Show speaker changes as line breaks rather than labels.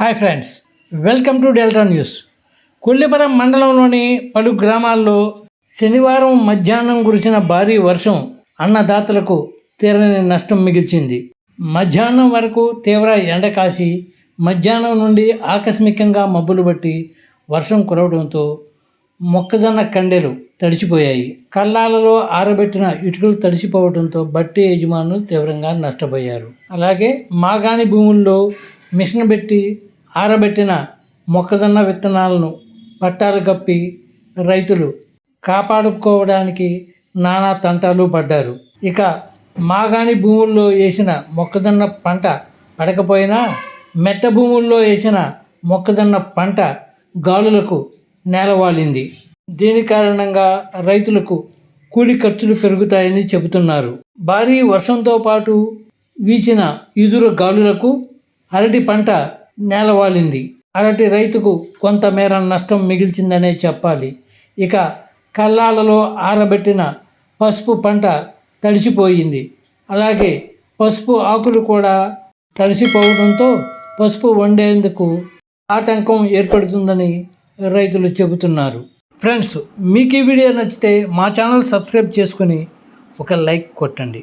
Hi friends welcome to Delta news. Kollipuram మండలంలోని పలు గ్రామాల్లో శనివారం మధ్యాహ్నం కురిసిన భారీ వర్షం అన్నదాతలకు తీరని నష్టం మిగిల్చింది. మధ్యాహ్నం వరకు తీవ్ర ఎండ కాసి మధ్యాహ్నం నుండి ఆకస్మికంగా మబ్బులు బట్టి వర్షం కురవడంతో మొక్కజొన్న కండెలు తడిచిపోయాయి. కళ్ళాలలో ఆరబెట్టిన ఇటుకలు తడిచిపోవడంతో బట్టి యజమానులు తీవ్రంగా నష్టపోయారు. అలాగే మాగాణి భూముల్లో మిషన్ పెట్టి ఆరబెట్టిన మొక్కజొన్న విత్తనాలను పట్టాలు కప్పి రైతులు కాపాడుకోవడానికి నానా తంటాలు పడ్డారు. ఇక మాగాణి భూముల్లో వేసిన మొక్కజొన్న పంట పడకపోయినా మెట్ట భూముల్లో వేసిన మొక్కజొన్న పంట గాలులకు నేలవాలింది. దీని కారణంగా రైతులకు కూలి ఖర్చులు పెరుగుతాయని చెబుతున్నారు. భారీ వర్షంతో పాటు వీచిన ఈదురు గాలులకు అరటి పంట నేలవాలింది. అరటి రైతుకు కొంతమేర నష్టం మిగిల్చిందనే చెప్పాలి. ఇక కల్లాలలో ఆరబెట్టిన పసుపు పంట తడిసిపోయింది. అలాగే పసుపు ఆకులు కూడా తడిసిపోవడంతో పసుపు వండేందుకు ఆటంకం ఏర్పడుతుందని రైతులు చెబుతున్నారు. ఫ్రెండ్స్ మీకు ఈ వీడియో నచ్చితే మా ఛానల్ సబ్స్క్రైబ్ చేసుకొని ఒక లైక్ కొట్టండి.